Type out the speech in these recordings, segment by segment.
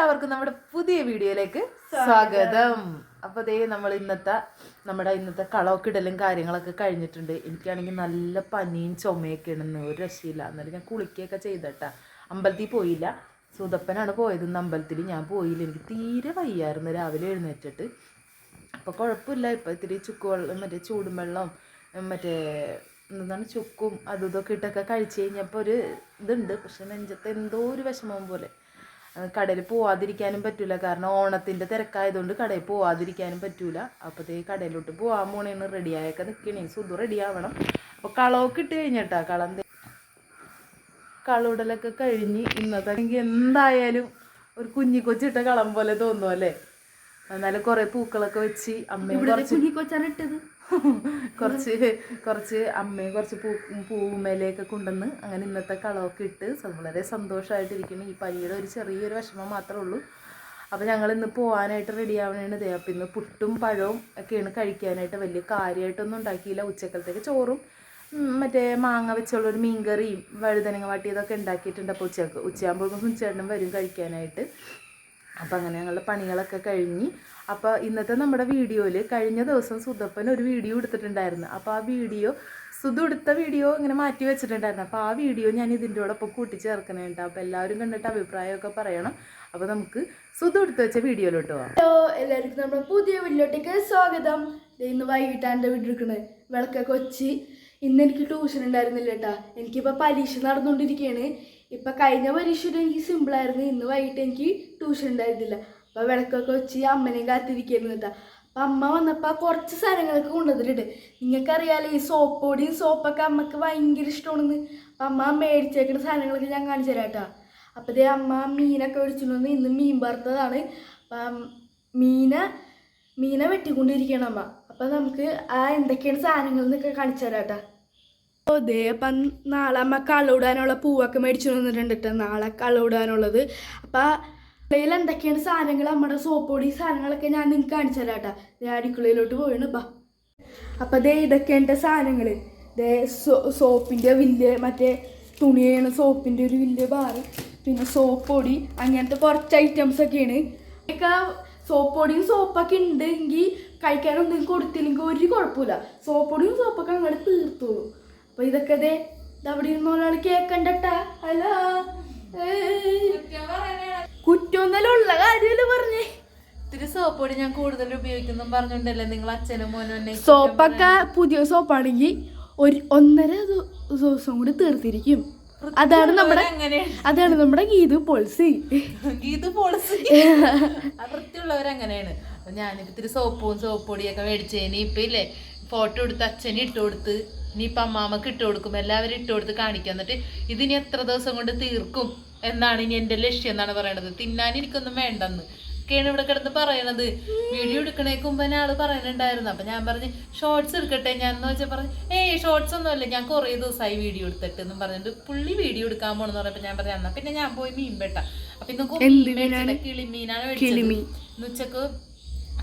എല്ലാവർക്കും നമ്മുടെ പുതിയ വീഡിയോയിലേക്ക് സ്വാഗതം. അപ്പോൾ ദേ നമ്മൾ ഇന്നത്തെ നമ്മുടെ ഇന്നത്തെ കളവൊക്കിടലും കാര്യങ്ങളൊക്കെ കഴിഞ്ഞിട്ടുണ്ട്. എനിക്കാണെങ്കിൽ നല്ല പനിയും ചുമയൊക്കെ ഉണ്ടെന്ന് ഒരു രക്ഷയില്ല. എന്നാലും ഞാൻ കുളിക്കുകയൊക്കെ ചെയ്തട്ടാ. അമ്പലത്തിൽ പോയില്ല. സുതപ്പനാണ് പോയത്. ഇന്ന് അമ്പലത്തിൽ ഞാൻ പോയില്ല. എനിക്ക് തീരെ വയ്യായിരുന്നു. രാവിലെ എഴുന്നേറ്റിട്ട്. അപ്പോൾ കുഴപ്പമില്ല. ഇപ്പോൾ ഇത്തിരി ചുക്ക് വെള്ളം മറ്റേ ചൂടും വെള്ളം മറ്റേ എന്താണ് ചുക്കും അതും ഇതൊക്കെ ഇട്ടൊക്കെ കഴിച്ച് കഴിഞ്ഞപ്പോൾ ഒരു ഇതുണ്ട്. പക്ഷെ നെഞ്ചത്ത് എന്തോ ഒരു വിഷമം പോലെ. കടയിൽ പോവാതിരിക്കാനും പറ്റൂല. കാരണം ഓണത്തിന്റെ തിരക്കായതുകൊണ്ട് കടയിൽ പോവാതിരിക്കാനും പറ്റൂല. അപ്പോഴത്തേ കടയിലോട്ട് പോകാൻ പോണേന്ന് റെഡിയായൊക്കെ നിൽക്കണേ സുധു റെഡി ആവണം. അപ്പോൾ കളമൊക്കെ ഇട്ട് കഴിഞ്ഞിട്ടാ കളം കളുടലൊക്കെ കഴിഞ്ഞ് ഇന്നത്തെ എന്തായാലും ഒരു കുഞ്ഞി കൊച്ചിട്ട കളം പോലെ തോന്നുമല്ലേ എന്നാലും കുറേ പൂക്കളൊക്കെ വെച്ച് അമ്മ കുഞ്ഞിക്കൊച്ചാണ് ഇട്ടത്. കുറച്ച് കുറച്ച് അമ്മയും കുറച്ച് പൂ പൂമേലയൊക്കെ കൊണ്ടുവന്ന് അങ്ങനെ ഇന്നത്തെ കളമൊക്കെ ഇട്ട് വളരെ സന്തോഷമായിട്ടിരിക്കുന്നു ഈ പനിയുടെ ഒരു ചെറിയൊരു വിഷമം മാത്രമേ ഉള്ളൂ. അപ്പോൾ ഞങ്ങൾ ഇന്ന് പോകാനായിട്ട് റെഡി ആവണേണ് ദേ. അപ്പം ഇന്ന് പുട്ടും പഴവും ഒക്കെയാണ് കഴിക്കാനായിട്ട് വലിയ കാര്യമായിട്ടൊന്നും ഉണ്ടാക്കിയില്ല. ഉച്ചക്കലത്തേക്ക് ചോറും മറ്റേ മാങ്ങ വെച്ചുള്ള ഒരു മീൻകറിയും വഴുതനങ്ങ വാട്ടിയതൊക്കെ ഉണ്ടാക്കിയിട്ടുണ്ട് അപ്പോൾ ഉച്ചയ്ക്ക് ഉച്ചയാകുമ്പോഴേക്കും ചേട്ടനും വരും കഴിക്കാനായിട്ട്. അപ്പോൾ അങ്ങനെ ഞങ്ങളുടെ പണികളൊക്കെ കഴിഞ്ഞ് അപ്പോൾ ഇന്നത്തെ നമ്മുടെ വീഡിയോയിൽ കഴിഞ്ഞ ദിവസം സുധപ്പൻ ഒരു വീഡിയോ എടുത്തിട്ടുണ്ടായിരുന്നു. അപ്പോൾ ആ വീഡിയോ സുധു എടുത്ത വീഡിയോ ഇങ്ങനെ മാറ്റി വെച്ചിട്ടുണ്ടായിരുന്നു. അപ്പോൾ ആ വീഡിയോ ഞാൻ ഇതിന്റെ കൂടെ ഇപ്പോൾ കൂട്ടിച്ചേർക്കണേണ്ട അപ്പോൾ എല്ലാവരും കണ്ടിട്ട് അഭിപ്രായമൊക്കെ പറയണം. അപ്പോൾ നമുക്ക് സുധു എടുത്ത് വെച്ച വീഡിയോയിലോട്ട് പോകാം ഹലോ എല്ലാവർക്കും നമ്മുടെ പുതിയ വീട്ടിലോട്ടേക്ക് സ്വാഗതം. ഇന്ന് വൈകിട്ടാണ് എന്റെ വീട്ടിൽ എടുക്കുന്നത് വിളക്കൊക്കെ വെച്ച് ഇന്ന് എനിക്ക് ട്യൂഷൻ ഉണ്ടായിരുന്നില്ല കേട്ടാ എനിക്കിപ്പോൾ പരീക്ഷ നടന്നുകൊണ്ടിരിക്കുകയാണ് ഇപ്പം കഴിഞ്ഞ പരീക്ഷ എനിക്ക് സിമ്പിളായിരുന്നു ഇന്ന് വൈകിട്ട് എനിക്ക് ട്യൂഷൻ ഉണ്ടായിരുന്നില്ല. അപ്പോൾ വിളക്കൊക്കെ വെച്ച് അമ്മനെയും കാത്തിരിക്കുന്നു അപ്പം അമ്മ വന്നപ്പോൾ കുറച്ച് സാധനങ്ങളൊക്കെ കൊണ്ടുവന്നിട്ടുണ്ട്. നിങ്ങൾക്കറിയാലോ ഈ സോപ്പ് പൊടിയും സോപ്പൊക്കെ അമ്മയ്ക്ക് ഭയങ്കര ഇഷ്ടമാണെന്ന്. അപ്പം അമ്മ മേടിച്ചേക്കുന്ന സാധനങ്ങളൊക്കെ ഞാൻ കാണിച്ചു തരാം കേട്ടോ. അപ്പോൾ ഇതേ അമ്മ മീനൊക്കെ മേടിച്ചിട്ട് ഇന്ന് മീൻ വറുത്തതാണ്. അപ്പം മീന മീനെ വെട്ടിക്കൊണ്ടിരിക്കണം അമ്മ. അപ്പം നമുക്ക് ആ എന്തൊക്കെയാണ് സാധനങ്ങൾ എന്നൊക്കെ കാണിച്ചു തരാം കേട്ടോ. ഓ ദേ അപ്പം നാളെ അമ്മ കളവിടാനുള്ള പൂവൊക്കെ മേടിച്ചു വന്നിട്ടുണ്ട് കേട്ടോ. നാളെ കളവിടാനുള്ളത് അപ്പം അടുക്കളയിൽ എന്തൊക്കെയാണ് സാധനങ്ങൾ നമ്മുടെ സോപ്പ് പൊടി സാധനങ്ങളൊക്കെ ഞാൻ നിങ്ങൾക്ക് കാണിച്ചു തരാം ദേ അടുക്കളയിലോട്ട് പോയാണ് ബാ. അപ്പം ദേ ഇതൊക്കെയാണ് സാധനങ്ങൾ ദേ സോ സോപ്പിന്റെ വലിയ മറ്റേ തുണി ചെയ്യണ സോപ്പിന്റെ ഒരു വലിയ ബാറ് പിന്നെ സോപ്പ് പൊടി അങ്ങനത്തെ കുറച്ച് ഐറ്റംസ് ഒക്കെയാണ്. ഒക്കെ സോപ്പ് പൊടിയും സോപ്പൊക്കെ ഉണ്ടെങ്കിൽ കഴിക്കാനൊന്നും കൊടുത്തില്ലെങ്കിൽ ഒരു കുഴപ്പമില്ല. സോപ്പ് പൊടിയും സോപ്പൊക്കെ അങ്ങോട്ട് തീർത്തോളൂ. അപ്പോൾ ഇതൊക്കെ ദേ അവിടെ ഇരുന്ന ഒരാൾ കേൾക്കണ്ടട്ടാ ഹലോ. കുറ്റമൊന്നല്ല ഉള്ള കാര്യമല്ലേ പറഞ്ഞേ? ഇത്തിരി സോപ്പൊടി ഞാൻ കൂടുതൽ ഉപയോഗിക്കുന്നു പറഞ്ഞിട്ടുണ്ടല്ലേ നിങ്ങൾ അച്ഛനും മോനും എന്നെ സോപ്പൊക്കെ പുതിയ സോപ്പാണെങ്കിൽ ഒരു ഒന്നര ദിവസം കൂടി തീർത്തിരിക്കും. അതാണ് നമ്മുടെ അതാണ് നമ്മുടെ ഗീതു പോളിസി. ഗീതു പോളിസി. വൃത്തിയുള്ളവരങ്ങനെയാണ് അങ്ങനെയാണ് ഞാനിപ്പോ ഇത്തിരി സോപ്പും സോപ്പൊടിയൊക്കെ മേടിച്ചേനെ മേടിച്ചതിന് ഇപ്പൊ ഇല്ലേ ഫോട്ടോ എടുത്ത് അച്ഛനെ ഇട്ട് കൊടുത്ത് ഇനിയിപ്പൊ അമ്മാമ്മക്ക് ഇട്ട് കൊടുക്കും. എല്ലാവരും ഇട്ട് കൊടുത്ത് കാണിക്കാം. എന്നിട്ട് ഇതിനി എത്ര ദിവസം കൊണ്ട് തീർക്കും എന്നാണ് ഇനി എന്റെ ലക്ഷ്യം എന്നാണ് പറയണത്. തിന്നാൻ എനിക്കൊന്നും വേണ്ടെന്ന്. ഒക്കെയാണ് ഇവിടെ കിടന്ന് പറയണത്. വീഡിയോ എടുക്കണേക്ക് മുമ്പ് തന്നെ ആൾ പറയുന്നുണ്ടായിരുന്നു അപ്പൊ ഞാൻ പറഞ്ഞു ഷോർട്സ് എടുക്കട്ടെ? ഞാൻ എന്ന് വെച്ചാൽ പറഞ്ഞു ഏയ് ഷോർട്സ് ഒന്നും അല്ല. ഞാൻ കുറേ ദിവസമായി വീഡിയോ എടുത്തിട്ട് എന്നും പറഞ്ഞിട്ട് പുള്ളി വീഡിയോ എടുക്കാൻ പോണെന്ന് പറഞ്ഞപ്പോ ഞാൻ പറഞ്ഞു എന്നാ പിന്നെ ഞാൻ പോയി മീൻ വെട്ടാം. അപ്പൊ ഇന്ന്? കിളിമീനാണ്. മേടിച്ചത്. ഇന്ന് ഉച്ചയ്ക്ക്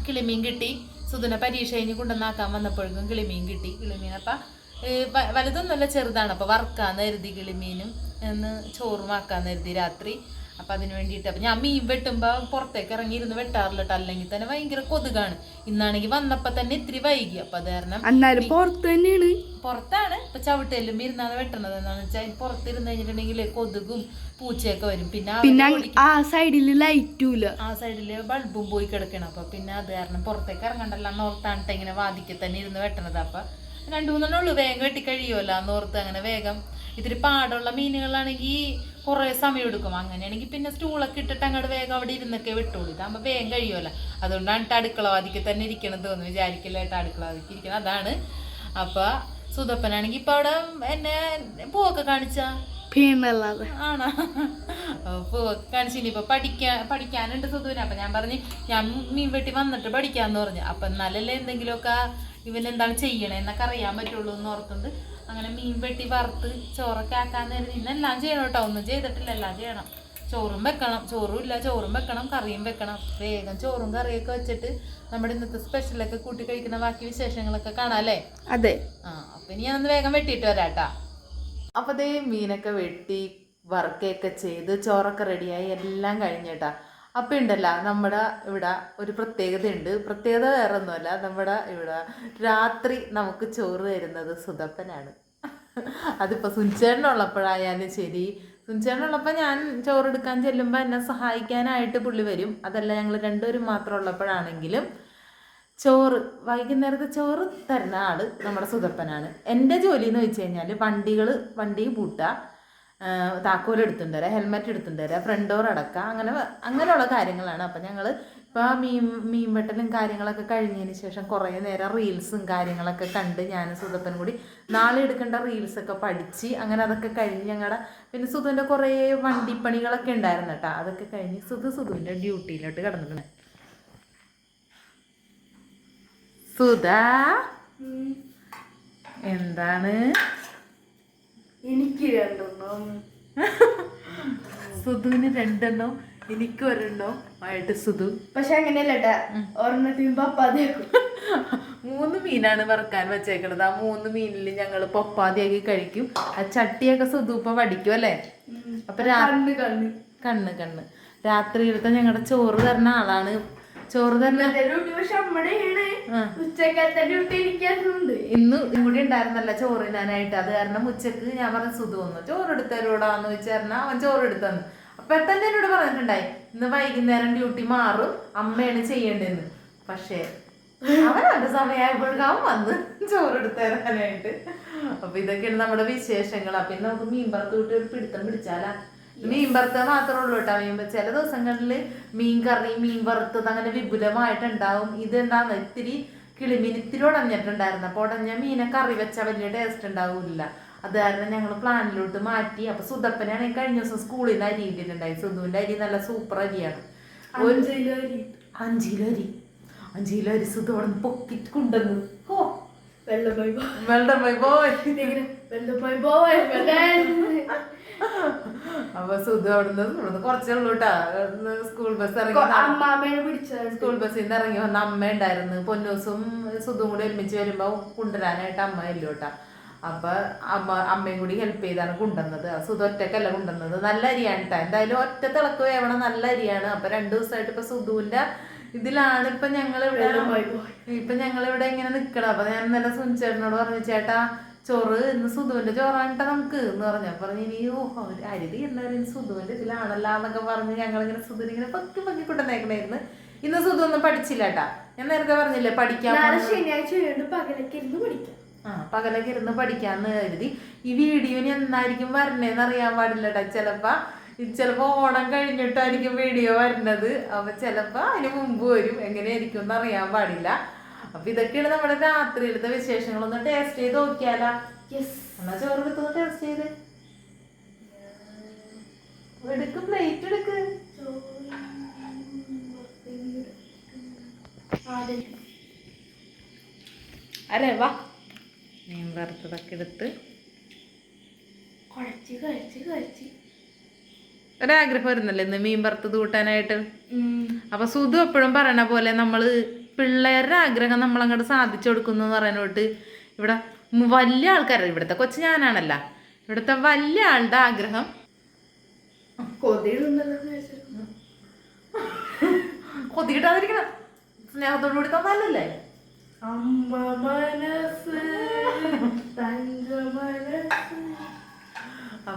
കിളിമീൻ കിട്ടി. സുധന പരീക്ഷ കഴിഞ്ഞ് കൊണ്ടുവന്നാക്കാൻ വന്നപ്പോഴേക്കും കിളിമീൻ കിട്ടി. കിളിമീൻ അപ്പൊ വലുതൊന്നുമല്ല ചെറുതാണ്. അപ്പോൾ വറുക്കാന്ന് കരുതി കിളിമീനും എന്ന് ചോറും ആക്കാന്ന് കരുതി രാത്രി. അപ്പം അതിന് വേണ്ടിയിട്ട് അപ്പം ഞാൻ മീൻ വെട്ടുമ്പോൾ പുറത്തേക്ക് ഇറങ്ങിയിരുന്ന് വെട്ടാറില്ല ട്ടോ. അല്ലെങ്കിൽ തന്നെ ഭയങ്കര കൊതുകാണ്. ഇന്നാണെങ്കിൽ വന്നപ്പോൾ തന്നെ ഇത്തിരി വൈകി. അപ്പം അത് കാരണം പുറത്ത് തന്നെയാണ്. പുറത്താണ്. ഇപ്പം ചവിട്ടലും ഇരുന്നാണ് വെട്ടണത്. എന്താണെന്ന് വെച്ചാൽ പുറത്തിരുന്ന് കഴിഞ്ഞിട്ടുണ്ടെങ്കിൽ കൊതുകും പൂച്ചയൊക്കെ വരും. പിന്നെ പിന്നെ ആ സൈഡിൽ ലൈറ്റുമില്ല ആ സൈഡിൽ ബൾബും പോയി കിടക്കണം. അപ്പം പിന്നെ അത് കാരണം പുറത്തേക്ക് ഇറങ്ങണ്ടല്ലോ എന്നോർത്താണിട്ട് ഇങ്ങനെ വാതിക്കെ തന്നെ ഇരുന്ന് വെട്ടണത്. അപ്പൊ രണ്ടു മൂന്നെണ്ണേ ഉള്ളൂ വേഗം വെട്ടി കഴിയുമല്ലോ അന്നോർത്ത് അങ്ങനെ വേഗം ഇത്തിരി പാടുള്ള മീനുകളാണെങ്കിൽ കുറേ സമയം എടുക്കും. അങ്ങനെയാണെങ്കിൽ പിന്നെ സ്റ്റൂളൊക്കെ ഇട്ടിട്ട് അങ്ങോട്ട് വേഗം അവിടെ ഇരുന്നൊക്കെ വിട്ടോളൂ ഇതാകുമ്പോൾ വേഗം കഴിയുമല്ലോ. അതുകൊണ്ടാണ് ഇട്ട് അടുക്കള വാതിക്കെ തന്നെ ഇരിക്കണം തോന്നുന്നു. വിചാരിക്കില്ലായിട്ട് അടുക്കള വാതിക്ക് ഇരിക്കണം അതാണ്. അപ്പൊ സുതപ്പനാണെങ്കിൽ ഇപ്പൊ അവിടെ എന്നെ പൂവൊക്കെ കാണിച്ചാ? പിന്നല്ലാതെ ആണോ? കാണിച്ചു. ഇനിയിപ്പൊ പഠിക്കാൻ പഠിക്കാനുണ്ട് സുധുവിന്. അപ്പൊ ഞാൻ പറഞ്ഞു ഞാൻ മീൻ വെട്ടി വന്നിട്ട് പഠിക്കാന്ന് പറഞ്ഞു. അപ്പൊ എന്നാലല്ലേ എന്തെങ്കിലുമൊക്കെ ഇവൻ എന്താണ് ചെയ്യണേ എന്നൊക്കെ അറിയാൻ പറ്റുള്ളൂ എന്ന് ഓർത്തുണ്ട് അങ്ങനെ മീൻ വെട്ടി വറുത്ത് ചോറൊക്കെ ആക്കാൻ നേരം ഇന്നെല്ലാം ചെയ്യണം കേട്ടോ. ഒന്നും ചെയ്തിട്ടില്ല എല്ലാം ചെയ്യണം. ചോറും വെക്കണം. ചോറും ഇല്ല ചോറും വെക്കണം കറിയും വെക്കണം. വേഗം ചോറും കറിയൊക്കെ വെച്ചിട്ട് നമ്മുടെ ഇന്നത്തെ സ്പെഷ്യലൊക്കെ കൂട്ടി കഴിക്കുന്ന ബാക്കി വിശേഷങ്ങളൊക്കെ കാണാം അല്ലേ? അതെ. ആ അപ്പൊ ഇനി ഞാനൊന്ന് വേഗം വെട്ടിയിട്ട് വരാട്ടാ അപ്പൊ അതേ മീനൊക്കെ വെട്ടി വർക്കൊക്കെ ചെയ്ത് ചോറൊക്കെ റെഡിയായി എല്ലാം കഴിഞ്ഞേട്ടാ അപ്പം ഉണ്ടല്ല നമ്മുടെ ഇവിടെ ഒരു പ്രത്യേകതയുണ്ട്. പ്രത്യേകത വേറെ ഒന്നുമല്ല നമ്മുടെ ഇവിടെ രാത്രി നമുക്ക് ചോറ് തരുന്നത് സുതപ്പനാണ്. അതിപ്പോൾ സുഞ്ചേട്ടനുള്ളപ്പോഴായാലും ശരി. സുഞ്ചേട്ടനുള്ളപ്പോൾ ഞാൻ ചോറെടുക്കാൻ ചെല്ലുമ്പോൾ എന്നെ സഹായിക്കാനായിട്ട് പുള്ളി വരും. അതല്ല ഞങ്ങൾ രണ്ടുപേരും മാത്രം ഉള്ളപ്പോഴാണെങ്കിലും ചോറ് വൈകുന്നേരത്തെ ചോറ് തരുന്ന ആൾ നമ്മുടെ സുതപ്പനാണ്. എന്റെ ജോലി എന്ന് വെച്ച് കഴിഞ്ഞാൽ വണ്ടികൾ വണ്ടി പൂട്ടുക താക്കോൽ എടുത്തുകൊണ്ട് തരാം ഹെൽമെറ്റ് എടുത്തുകൊണ്ട് തരാം ഫ്രണ്ട് ഡോർ അടക്കുക അങ്ങനെ അങ്ങനെയുള്ള കാര്യങ്ങളാണ്. അപ്പം ഞങ്ങൾ ഇപ്പോൾ മീൻ മീൻ വെട്ടലും കാര്യങ്ങളൊക്കെ കഴിഞ്ഞതിന് ശേഷം കുറേ നേരം റീൽസും കാര്യങ്ങളൊക്കെ കണ്ട് ഞാൻ സുതപ്പനും കൂടി നാളെ എടുക്കേണ്ട റീൽസൊക്കെ പഠിച്ച് അങ്ങനെ അതൊക്കെ കഴിഞ്ഞ് ഞങ്ങളുടെ പിന്നെ സുധുവിന്റെ കുറേ വണ്ടിപ്പണികളൊക്കെ ഉണ്ടായിരുന്നു കേട്ടോ. അതൊക്കെ കഴിഞ്ഞ് സുധു സുധുവിന്റെ ഡ്യൂട്ടിയിലോട്ട് കിടന്നിട്ടുണ്ട്. സുധാ? എന്താണ്? എനിക്ക് രണ്ടെണ്ണം. സുധുവിന് രണ്ടെണ്ണം എനിക്ക് ഒരെണ്ണം ആയിട്ട് സുധു. പക്ഷെ അങ്ങനെയല്ല ഒരെണ്ണത്തിന് പപ്പാതി മൂന്ന് മീനാണ് വറുക്കാൻ വെച്ചേക്കണത്. ആ മൂന്ന് മീനിൽ ഞങ്ങൾ പൊപ്പാതിയാക്കി കഴിക്കും. ആ ചട്ടിയൊക്കെ സുധു ഇപ്പൊ വടിക്കും അല്ലേ? അപ്പൊ കണ്ണ് കണ്ണ്. കണ്ണ് കണ്ണ്. രാത്രിയിലത്തെ ഞങ്ങളുടെ ചോറ് തരുന്ന ആളാണ് ചോറ് തന്നെ. ഇന്ന് കൂടി ഉണ്ടായിരുന്നല്ല ചോറിനാനായിട്ട് അത് കാരണം ഉച്ചയ്ക്ക് ഞാൻ പറഞ്ഞ സുധു വന്നു. ചോറ് എടുത്തരൂടാന്ന് വെച്ചാൽ അവൻ ചോറ് എടുത്തന്ന് അപ്പൊ തന്നെ എന്നോട് പറഞ്ഞിട്ടുണ്ടായി ഇന്ന് വൈകുന്നേരം ഡ്യൂട്ടി മാറും. അമ്മയാണ് ചെയ്യേണ്ടതെന്ന് പക്ഷേ അവൻ അവന്റെ സമയമായപ്പോഴേക്കും അവൻ വന്ന് ചോറ് എടുത്തു തരാനായിട്ട് അപ്പൊ ഇതൊക്കെയാണ് നമ്മുടെ വിശേഷങ്ങൾ പിന്നെ നമുക്ക് മീൻ കൂട്ടി ഒരു പിടുത്തം പിടിച്ചാലാ. മീൻ വറുത്തത് മാത്രമേ ഉള്ളൂ കേട്ടോ. മീൻ ചില ദിവസങ്ങളിൽ മീൻ കറി മീൻ വറുത്തത് അങ്ങനെ വിപുലമായിട്ടുണ്ടാവും. ഇതെന്താന്ന് ഇത്തിരി കിളിമീൻ ഇത്തിരി ഉടഞ്ഞിട്ടുണ്ടായിരുന്നു. അപ്പൊ ഉടഞ്ഞ മീനെ കറി വെച്ചാൽ വലിയ ടേസ്റ്റ് ഉണ്ടാവില്ല. അത് കാരണം ഞങ്ങൾ പ്ലാനിലോട്ട് മാറ്റി. അപ്പൊ സുതപ്പനാണെങ്കിൽ കഴിഞ്ഞ ദിവസം സ്കൂളിൽ നിന്ന് അരി ഇട്ടിട്ടുണ്ടായി. സുധുവിന്റെ അരി നല്ല സൂപ്പർ അരിയാണ്. അഞ്ച് കിലോ അരി. അഞ്ച് കിലോ അരി. അഞ്ച് കിലോ അരി സുധു അവിടെ പൊക്കിട്ട് കൊണ്ടുവന്നു ഓ വെള്ളം പോയി പോ. വെള്ളം പോയി പോയി. ഇങ്ങനെ വെള്ളം പോയി അപ്പൊ സുധു അവിടുന്ന് ഇവിടുന്ന് കുറച്ചേ ഉള്ളൂ കേട്ടാ സ്കൂൾ ബസ് ഇറങ്ങി അമ്മാമേനെ പിടിച്ചതാണ് സ്കൂൾ ബസ്സിൽ നിന്ന് ഇറങ്ങി വന്ന അമ്മ ഉണ്ടായിരുന്നു. പൊന്നൂസും സുധും കൂടി ഒരുമിച്ച് വരുമ്പോ കൊണ്ടുവരാനായിട്ട് അമ്മ ഇല്ലോ കേട്ടാ അപ്പൊ അമ്മ അമ്മയും കൂടി ഹെൽപ്പ് ചെയ്താണ് കൊണ്ടുവന്നത്. സുധ സുധു ഒറ്റക്കല്ല കൊണ്ടുവന്നത്. നല്ല അരിയാണ് കേട്ടോ എന്തായാലും ഒറ്റ തിളക്ക് വേവണം. നല്ല അരിയാണ്. അപ്പൊ രണ്ടു ദിവസമായിട്ട് ഇപ്പൊ സുധുവിന്റെ ഇതിലാണ് ഇപ്പൊ പോയി ഇപ്പൊ ഞങ്ങൾ ഇവിടെ ഇങ്ങനെ നിക്കണം. അപ്പൊ ഞാൻ ഇന്നലെ സുനിച്ചേട്ടനോട് പറഞ്ഞു ചേട്ടാ ചോറ് ഇന്ന് സുധുവിന്റെ ചോറാണിട്ടാ നമുക്ക് എന്ന് പറഞ്ഞു. അപ്പൊ പറഞ്ഞു ഇനി ഓഹോ അരി തീർന്നവരും സുധുവിന്റെ ഇതിലാണല്ലോ എന്നൊക്കെ പറഞ്ഞ് ഞങ്ങൾ ഇങ്ങനെ സുധുവിനെ ഇങ്ങനെ പൊക്കി പൊക്കി കൊണ്ടുവന്നേക്കണായിരുന്നു. ഇന്ന് സുധു ഒന്നും പഠിച്ചില്ല കേട്ടാ. ഞാൻ നേരത്തെ പറഞ്ഞില്ലേ പഠിക്കാൻ നാളെ പോകുന്നത്. ശനിയാഴ്ച വീണ്ടും പകലൊക്കെ ഇരുന്ന് പഠിക്കാം. ആ പകലൊക്കെ ഇരുന്ന് പഠിക്കാന്ന് കരുതി. ഈ വീഡിയോ എന്നായിരിക്കും വരണേന്ന് അറിയാൻ പാടില്ല കേട്ടാ ചിലപ്പോ. ചിലപ്പോ ഓണം കഴിഞ്ഞിട്ടായിരിക്കും വീഡിയോ വരുന്നത്. അപ്പൊ ചിലപ്പോ അതിന് മുമ്പ് വരും. എങ്ങനെയായിരിക്കും എന്ന് അറിയാൻ പാടില്ല. അപ്പൊ ഇതൊക്കെയാണ് നമ്മുടെ രാത്രിയിലത്തെ വിശേഷങ്ങളൊന്ന് ടേസ്റ്റ് ചെയ്ത് നോക്കിയാലോ. യെസ് എന്നാ ചോറ് എടുത്തൊന്ന് ടേസ്റ്റ് ചെയ്ത്. എടുക്ക് പ്ലേറ്റ് എടുക്ക്. അരെ വാ. മീൻ വറുത്തതൊക്കെ എടുത്ത്. കുഴച്ച് കഴിച്ച് കഴിച്ച്. ഒരാഗ്രഹം വരുന്നല്ലേ ഇന്ന് മീൻ വറുത്തത് കൂട്ടാനായിട്ട്? അപ്പൊ സുധു എപ്പോഴും പറയണ പോലെ നമ്മൾ പിള്ളേരുടെ ആഗ്രഹം നമ്മളങ്ങോട്ട് സാധിച്ചു കൊടുക്കുന്നു എന്ന് പറയുന്നോട്ട് ഇവിടെ വലിയ ആൾക്കാരുടെ ഇവിടുത്തെ കൊച്ചു ഞാനാണല്ല. ഇവിടുത്തെ വലിയ ആളുടെ ആഗ്രഹം. കൊതിയിടാതിരിക്കണം. സ്നേഹത്തോടുകൂടി കൊതികിട്ടാതിരിക്കണം സ്നേഹത്തോടു കൂടി തന്നാലല്ലേ? അമ്മ മനസ്സ് തങ്ക മനസ്സ്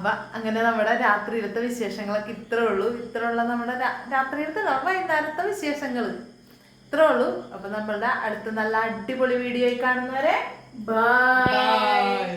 അപ്പൊ അങ്ങനെ നമ്മുടെ രാത്രിയിലത്തെ വിശേഷങ്ങളൊക്കെ ഇത്രേ ഉള്ളൂ. ഇത്ര ഉള്ള നമ്മുടെ രാത്രിയിലത്തെ വൈകുന്നേരത്തെ വിശേഷങ്ങൾ ഇത്രേ ഉള്ളൂ. അപ്പൊ നമ്മളുടെ അടുത്ത നല്ല അടിപൊളി വീഡിയോ കാണുന്നവരെ ബൈ.